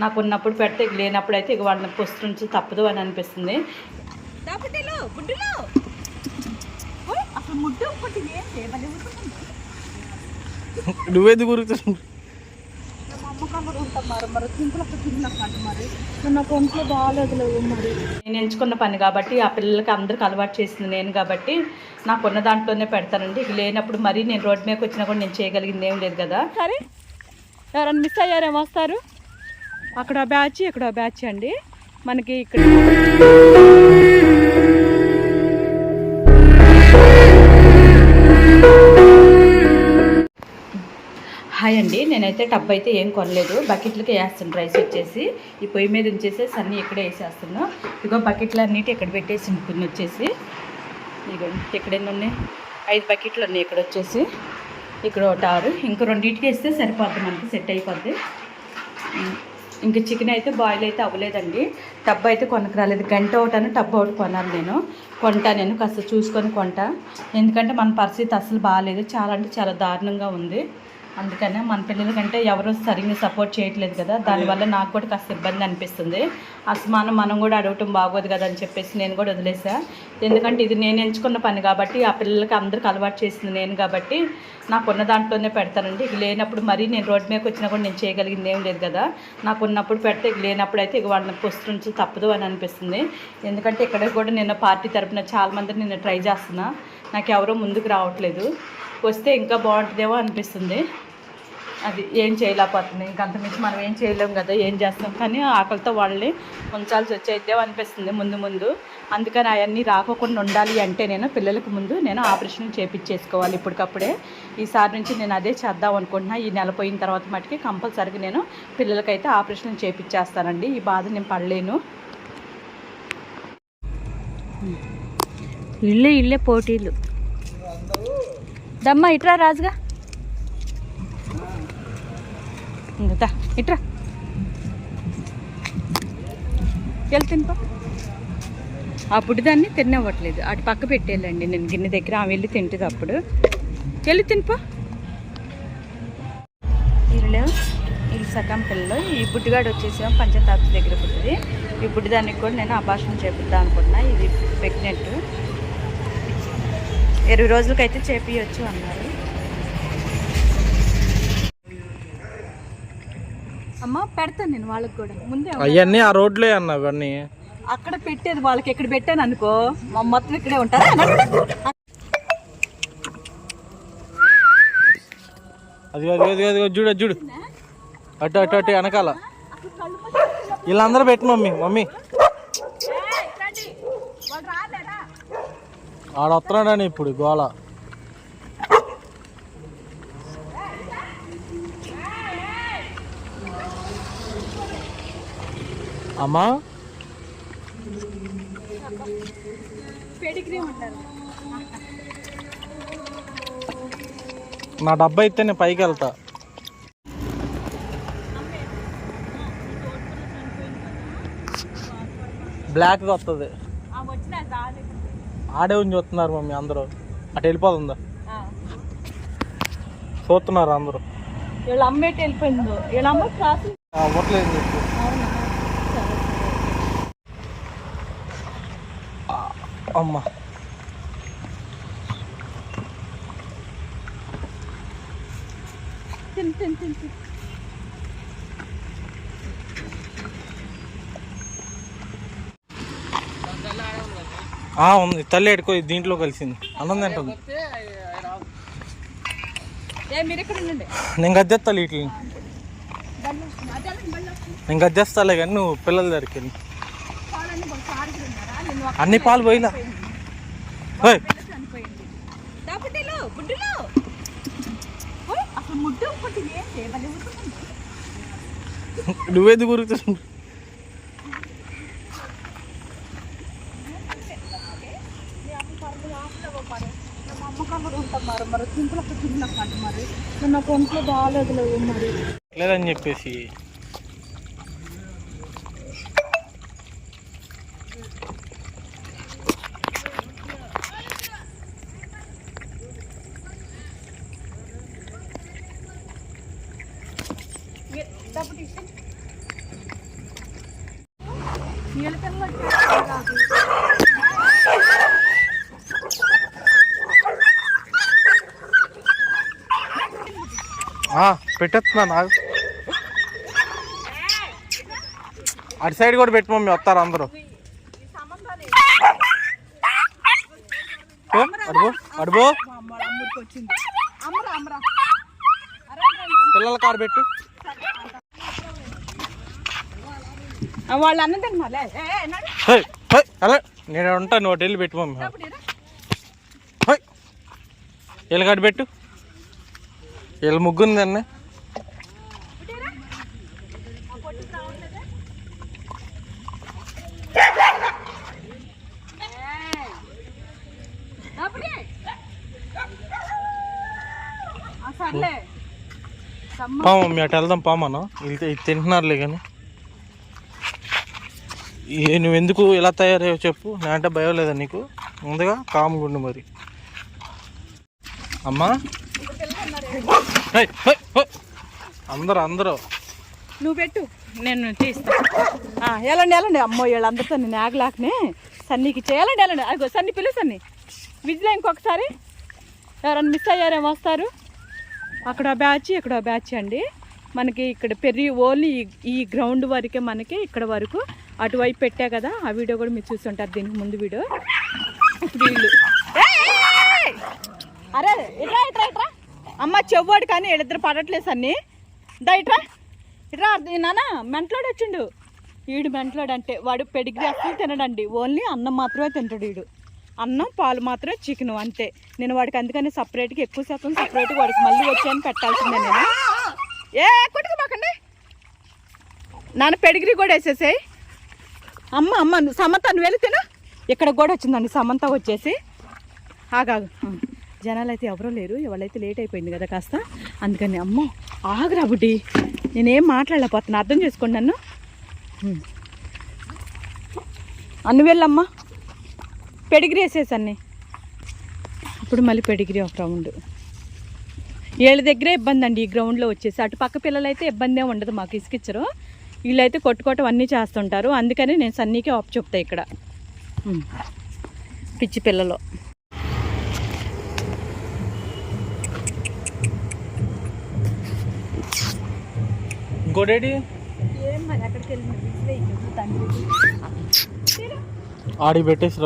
నాకు ఉన్నప్పుడు పెడితే ఇక లేనప్పుడు అయితే ఇక వాళ్ళని పొస్తు నుంచి తప్పదు అని అనిపిస్తుంది. నువ్వేది నేను ఎంచుకున్న పని కాబట్టి ఆ పిల్లలకి అందరికి అలవాటు చేసింది నేను కాబట్టి నాకు ఉన్న దాంట్లోనే పెడతానండి. ఇక లేనప్పుడు మరీ నేను రోడ్డు మీదకి వచ్చినా కూడా నేను చేయగలిగింది ఏం లేదు కదా. సరే. ఎవరైనా మిస్ అయ్యారేమో వస్తారు. అక్కడ బ్యాచ్ ఇక్కడ బ్యాచ్ అండి. మనకి ఇక్కడ హాయ్ అండి. నేనైతే టబ్ అయితే ఏం కొనలేదు. బకెట్లకి వేస్తాను రైస్ వచ్చేసి ఈ పొయ్యి మీద ఉంచేసేసి అన్నీ ఇక్కడే వేసేస్తున్నాను. ఇగో బకెట్లు అన్నిటి ఇక్కడ పెట్టేసి కొన్ని వచ్చేసి. ఇగో ఇక్కడ ఎన్ని ఉన్నాయి? ఐదు బకెట్లు ఉన్నాయి ఇక్కడ వచ్చేసి. ఇక్కడ ఒకటి ఆరు. ఇంకా రెండింటికి వేస్తే సరిపోద్ది. మనకి సెట్ అయిపోద్ది. ఇంక చికెన్ అయితే బాయిల్ అయితే అవ్వలేదండి. టబ్ అయితే కొనకు రాలేదు గంట ఒకటని టబ్ ఒకటి కొనాలి నేను. కొంటా నేను కాస్త చూసుకొని కొంటా. ఎందుకంటే మన పరిస్థితి అసలు బాగాలేదు చాలా అంటే చాలా దారుణంగా ఉంది. అందుకనే మన పిల్లలకంటే ఎవరు సరిగ్గా సపోర్ట్ చేయట్లేదు కదా దానివల్ల నాకు కూడా కాస్త ఇబ్బంది అనిపిస్తుంది. అసమానం మనం కూడా అడగటం బాగోదు కదా అని చెప్పేసి నేను కూడా వదిలేసా. ఎందుకంటే ఇది నేను ఎంచుకున్న పని కాబట్టి ఆ పిల్లలకి అందరికి అలవాటు చేసింది నేను కాబట్టి నాకున్న దాంట్లోనే పెడతానండి. ఇక లేనప్పుడు మరీ నేను రోడ్డు మీదకి వచ్చినా కూడా నేను చేయగలిగింది ఏం లేదు కదా. నాకు ఉన్నప్పుడు పెడితే ఇక లేనప్పుడు అయితే ఇక వాళ్ళని పొస్తు తప్పదు అని అనిపిస్తుంది. ఎందుకంటే ఇక్కడ కూడా నేను పార్టీ తరపున చాలా మంది నేను ట్రై చేస్తున్నా. నాకు ఎవరో ముందుకు రావట్లేదు. వస్తే ఇంకా బాగుంటుందేమో అనిపిస్తుంది. అది ఏం చేయలేకపోతుంది. ఇంకంత మించి మనం ఏం చేయలేము కదా ఏం చేస్తాం? కానీ ఆకలితో వాళ్ళని ఉంచాల్సి వచ్చేద్దాం అనిపిస్తుంది ముందు ముందు. అందుకని అవన్నీ రాకోకుండా ఉండాలి అంటే నేను పిల్లలకు ముందు నేను ఆపరేషన్ చేపించేసుకోవాలి ఇప్పటికప్పుడే. ఈసారి నుంచి నేను అదే చేద్దాం అనుకుంటున్నా. ఈ నెల పోయిన తర్వాత మటుకి కంపల్సరీగా నేను పిల్లలకైతే ఆపరేషన్ చేపించేస్తానండి ఈ బాధ నేను పడలేను. ఇల్లే ఇల్లే పోటీలు. దమ్మ ఇట్రా రాజుగా. ఇంకా ఇట్రా. వెళ్ళి ఆ అప్పుడు దాన్ని తినవ్వట్లేదు అటు పక్క పెట్టేయాలండి నేను గిన్నె దగ్గర. ఆమె వెళ్ళి తింటుంది అప్పుడు. వెళ్ళి తినిపో? వీళ్ళు ఈ సగం పిల్లలు ఈ బుడ్డిగాడు వచ్చేసేమో పంచతాప్తి దగ్గర పుట్టింది. ఈ బుడ్డిదానికి కూడా నేను అభాషణ చేపిద్దాం అనుకుంటున్నా ఇది ప్రెగ్నెంట్ ఇరవై రోజులకైతే చేపించవచ్చు అన్నారు. అమ్మ పెడతాను నేను వాళ్ళకి కూడా. ముందే అవన్నీ ఆ రోడ్లే అన్న అవన్నీ అక్కడ పెట్టేది వాళ్ళకి ఎక్కడ పెట్టాను అనుకో మా మొత్తం ఇక్కడే ఉంటారా? అది అది అది అది చూడు అది చూడు. అటు అటు అటు వెనకాల. వీళ్ళందరూ పెట్టు మమ్మీ మమ్మీ. ఆడ వస్తున్నాడని ఇప్పుడు గోళ అమ్మా. నా డబ్బా అయితే నేను పైకి వెళ్తా. బ్లాక్గా వస్తుంది ఆడే ఉంచి చూస్తున్నారు మమ్మీ అందరూ. అటు వెళ్ళిపోతుందా? చూస్తున్నారు అందరూ? వీళ్ళ వెళ్ళిపోయిందో? వీళ్ళ అమ్మ క్లాస్ అవ్వట్లేదు. చెప్పు అమ్మ. ఉంది. తల్లి ఎడుకో దీంట్లో కలిసింది. అన్నం తింటుంది నేను గద్దెత్తాలి వస్తుంది. నేను గద్దెస్తాలే కానీ నువ్వు పిల్లల దగ్గరికి వెళ్ళి. అన్ని పాలు పోయిలా నువ్వేది గురుతుంది మా చెప్పేసి కబురు ఉంటాం మరి మరి సింపుల్ అక్కడ తిన్నాకంట మరి మరి నాకు ఒంట్లో బాగాలేదు మరి లేదని చెప్పేసి దాపటి ఇష్టం నీళ్ళ పిల్లలు వచ్చేస్తారు కాదు. ఆ, పెట్టేస్తున్నా నాకు. అటు సైడ్ కూడా పెట్టు మమ్మీ వస్తారు అందరూ. అడుగు అడుగు. పిల్లల కారు పెట్టు. వాళ్ళు నేను ఉంటాను నువ్వు వెళ్ళి పెట్టు మమ్మీ అప్పుడు ఇరా. హై వీళ్ళ కాడు పెట్టు. వీళ్ళ ముగ్గుంది అన్న ఇటు ఇరా. ఆ పొట్టుకు రావట్లేదే? ఏయ్. అప్పుడే. ఆ, సర్లే సమ్మ పా మమ్మీ అటు వెళ్దాం పామను వెళ్తే ఇది తింటున్నారులే కానీ నువ్వు ఎందుకు ఇలా తయారయ్యావు చెప్పు నేనంటే భయం లేదా నీకు ముందుగా కామ్గా ఉండు మరి అమ్మా. అందరూ అందరూ. నువ్వు పెట్టు నేను తీస్తా. ఎలాండి వెళ్ళండి అమ్మో వీళ్ళందరితో నేను ఆగలేకనే. సన్నీకి చేయాలండి వెళ్ళండి అదిగో సన్ని పిలు సన్ని. విజిల్ ఇంకొకసారి. ఎవరైనా మిస్ అయ్యారేమో వస్తారు. అక్కడ బ్యాచ్ ఇక్కడ బ్యాచ్ అండి. మనకి ఇక్కడ పెరిగి ఓన్లీ ఈ- గ్రౌండ్ వరకే మనకి ఇక్కడ వరకు అటువైపు పెట్టా కదా ఆ వీడియో కూడా మీరు చూస్తుంటారు దీనికి ముందు వీడియో వీళ్ళు. అరే ఇట్రా ఇట్రా ఇట్రా అమ్మ చెవ్వాడు కానీ వీళ్ళిద్దరు పడట్లేదు సన్ని. దయట్రా ఇట్రా. నానా మెంట్లోడు వచ్చిండు. వీడు మెంట్లోడు అంటే వాడు పెడిగ్రీ అసలు తినడండి. ఓన్లీ అన్నం మాత్రమే తింటాడు వీడు అన్నం పాలు మాత్రమే చికెన్ అంతే. నేను వాడికి అందుకని సపరేట్గా ఎక్కువ శాతం సపరేట్గా వాడికి మళ్ళీ వచ్చాయని పెట్టాల్సిందే నేను. ఏ కొట్టుకు మాకండి. నాన్న పెడిగ్రీ కూడా వేసేసాయి. అమ్మ అమ్మ నువ్వు సమంత నువ్వు వెళ్ళి తిను. ఇక్కడ కూడా వచ్చిందండి సమంత వచ్చేసి. ఆగాగు. జనాలు అయితే ఎవరూ లేరు ఎవరైతే లేట్ అయిపోయింది కదా కాస్త. అందుకని అమ్మో ఆగరా బుడ్డి. నేనేం మాట్లాడలేకపోతున్నా అర్థం చేసుకోండి నన్ను. అన్ను వెళ్ళమ్మా. పెడిగిరి వేసేసన్ని ఇప్పుడు మళ్ళీ పెడిగిరి ఒక రౌండ్. వీళ్ళ దగ్గరే ఇబ్బంది అండి ఈ గ్రౌండ్లో వచ్చేసి. అటు పక్క పిల్లలు అయితే ఇబ్బంది ఉండదు మాకు ఇసుకిచ్చరు. వీళ్ళైతే కొట్టుకోవటం అన్నీ చేస్తుంటారు. అందుకని నేను సన్నీకే ఆఫ్ చెప్తాను ఇక్కడ. పిచ్చి పిల్లలు. ఇంకోటేటి ఏం మరి అక్కడికి వెళ్ళి తండ్రి ఆడికి పెట్టేసి